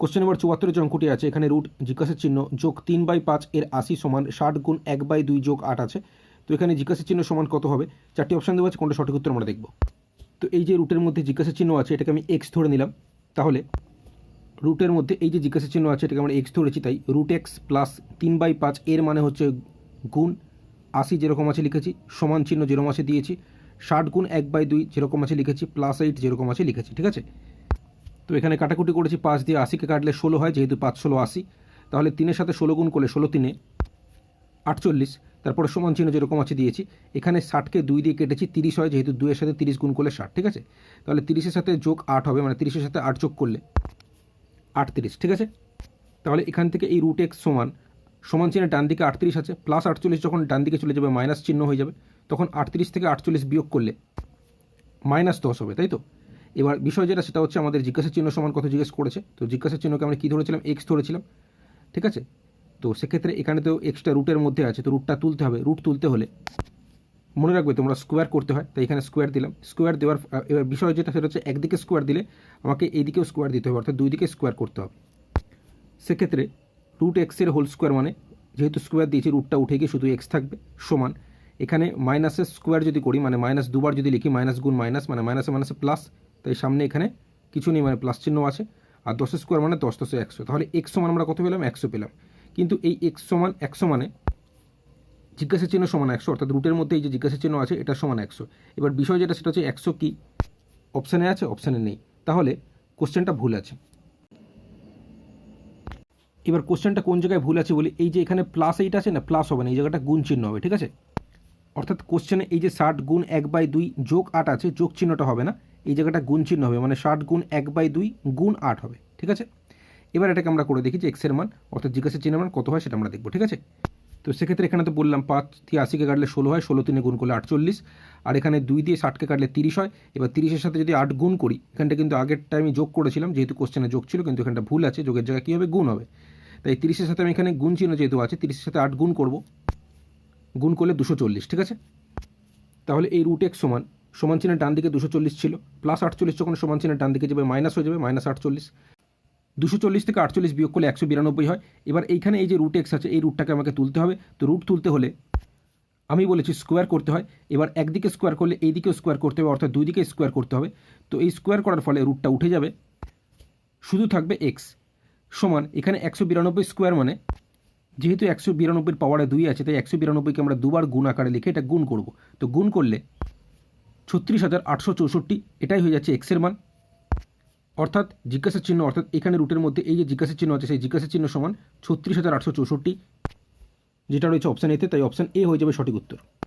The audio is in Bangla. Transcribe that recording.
কোশ্চেন নাম্বার চুয়াত্তরের যে অঙ্কটি আছে। এখানে রুট জিজ্ঞাসার চিহ্ন যোগ তিন বাই পাঁচ এর আশি সমান ষাট গুণ এক বাই দুই যোগ আট আছে। তো এখানে জিজ্ঞাসার চিহ্ন সমান কত হবে? চারটি অপশান দেওয়া আছে, কোনটা সঠিক উত্তর আমরা দেখব। তো এই যে রুটের মধ্যে জিজ্ঞাসার চিহ্ন আছে, এটাকে আমি এক্স ধরে নিলাম। তাহলে রুটের মধ্যে এই যে জিজ্ঞাসা চিহ্ন আছে, এটাকে আমরা এক্স ধরেছি, তাই রুট এক্স প্লাস তিন বাই পাঁচ এর মানে হচ্ছে গুণ আশি যেরকম আছে লিখেছি, সমান চিহ্ন যেরকম আছে দিয়েছি, ষাট গুণ এক বাই দুই যেরকম আছে লিখেছি প্লাস এইট যেরকম আছে লিখেছি, ঠিক আছে? তো এখানে কাটাকুটি করেছি পাঁচ দিয়ে আশিকে কাটলে ষোলো হয়, যেহেতু পাঁচ ষোলো আশি। তাহলে তিনের সাথে ষোলো গুণ করলে ষোলো তিনে আটচল্লিশ। তারপরে সমান চিহ্ন যেরকম আছে দিয়েছি, এখানে ষাটকে দুই দিয়ে কেটেছি তিরিশ হয়, যেহেতু দুইয়ের সাথে তিরিশ গুণ করলে ষাট, ঠিক আছে? তাহলে তিরিশের সাথে যোগ আট হবে মানে তিরিশের সাথে আট যোগ করলে আটত্রিশ, ঠিক আছে? তাহলে এখান থেকে এই রুট এক্স সমান সমান চিহ্নে ডান দিকে আটত্রিশ আছে প্লাস আটচল্লিশ যখন ডান দিকে চলে যাবে মাইনাস চিহ্ন হয়ে যাবে, তখন আটত্রিশ থেকে আটচল্লিশ বিয়োগ করলে মাইনাস দশ হবে, তাই তো? এবার বিষয় যেটা, সেটা হচ্ছে আমাদের জিজ্ঞাসা চিহ্ন সমান কত জিজ্ঞেস করেছে। তো জিজ্ঞাসা চিহ্নকে আমরা কী ধরেছিলাম? এক্স ধরেছিলাম। ঠিক আছে? তো সেক্ষেত্রে এখানে তো এক্সট্রা রুটের মধ্যে আছে, তো রুটটা তুলতে হবে। রুট তুলতে হলে মনে রাখবে তোমরা স্কোয়ার করতে হয়, তাই এখানে স্কোয়ার দিলাম। স্কোয়ার দেওয়ার, এবার বিষয় যেটা, সেটা হচ্ছে একদিকে স্কোয়ার দিলে আমাকে এইদিকেও স্কোয়ার দিতে হবে, অর্থাৎ দুই দিকে স্কোয়ার করতে হবে। সেক্ষেত্রে রুট এক্সের হোল স্কোয়ার মানে যেহেতু স্কোয়ার দিয়েছি রুটটা উঠে গিয়ে শুধু এক্স থাকবে, সমান। এখানে মাইনাসের স্কোয়ার যদি করি মানে মাইনাস দুবার যদি লিখি মাইনাস গুণ মাইনাস মানে মাইনাসে মাইনাসে প্লাস তাই সামনে এখানে কিছু নেই মানে প্লাস চিহ্ন আছে। আর দশ স্কোয়ার মানে দশ, দশে একশো। তাহলে এক্স সমান আমরা কত পেলাম? একশো পেলাম। কিন্তু এই এক্স সমান একশো মানে জিজ্ঞাসা চিহ্ন সমান একশো, অর্থাৎ রুটের মধ্যে এই যে জিজ্ঞাসা চিহ্ন আছে, এটা সমান একশো। এবার বিষয় যেটা, সেটা হচ্ছে একশো কি? অপশানে আছে অপশানে নেই। তাহলে কোশ্চেনটা ভুল আছে। এবার কোশ্চেনটা কোন জায়গায় ভুল আছে বলি? এই যে এখানে প্লাস এইট আছে না প্লাস হবে না, এই জায়গাটা গুণ চিহ্ন হবে, ঠিক আছে? অর্থাৎ কোশ্চেনে এই যে ষাট গুণ এক বাই দুই যোগ আট আছে, যোগ চিহ্নটা হবে না। এই জায়গাটা গুণ চিহ্ন হবে মানে ষাট গুণ এক বাই দুই গুণ আট হবে, ঠিক আছে? এবার এটাকে আমরা করে দেখি যে এক্সের মান, অর্থাৎ জিজ্ঞাসা চিহ্নের মান কত হয় সেটা আমরা দেখব, ঠিক আছে? তো সেক্ষেত্রে এখানে তো বললাম পাঁচ দিয়ে আশিকে কাটলে ষোলো হয়, ষোলো তিনে গুণ করলে আটচল্লিশ, আর এখানে দুই দিয়ে ষাটকে কাটলে তিরিশ হয়, এবার তিরিশের সাথে যদি আট গুণ করি, এখানটা কিন্তু আগেরটা আমি যোগ করেছিলাম, যেহেতু কোশ্চেনে যোগ ছিল, কিন্তু এখানটা ভুল আছে, যোগের জায়গায় কী হবে? গুণ হবে। তাই তিরিশের সাথে আমি এখানে গুণ চিহ্ন যেহেতু আছে, তিরিশের সাথে আট গুণ করব, গুণ করলে দুশো চল্লিশ, ঠিক আছে? তাহলে এই রুট এক্স সমান সমান চিহ্নের ডান দিকে দুশো চল্লিশ ছিল প্লাস আটচল্লিশ যখন সমান চিহ্নের ডান দিকে যাবে মাইনাস হয়ে যাবে মাইনাস আটচল্লিশ। দুশো চল্লিশ থেকে আটচল্লিশ বিয়োগ করলে একশো বিরানব্বই হয়। এবার এইখানে এই যে রুট এক্স আছে, এই রুটটাকে আমাকে তুলতে হবে। তো রুট তুলতে হলে আমি বলেছি স্কোয়ার করতে হয়। এবার একদিকে স্কোয়ার করলে এই দিকেও স্কোয়ার করতে হবে, অর্থাৎ দুই দিকে স্কোয়ার করতে হবে। তো এই স্কোয়ার করার ফলে রুটটা উঠে যাবে। শুধু থাকবে এক্স সমান, এখানে একশো বিরানব্বই স্কোয়ার মানে যেহেতু একশো বিরানব্বইয়ের পাওয়ারে দুই আছে, তাই একশো বিরানব্বইকে আমরা দুবার গুণ আকারে লিখে এটা গুণ করব। তো গুণ করলে ছত্রিশ হাজার আটশো চৌষট্টি, এটাই হয়ে যাচ্ছে এক্সের মান। অর্থাৎ জিজ্ঞাসা চিহ্ন, অর্থাৎ এখানে রুটের মধ্যে এই যে জিজ্ঞাসা চিহ্ন আছে, সেই জিজ্ঞাসা চিহ্ন সমান ছত্রিশ হাজার আটশো চৌষট্টি, যেটা রয়েছে অপশান এতে তাই অপশান এ হয়ে যাবে সঠিক উত্তর।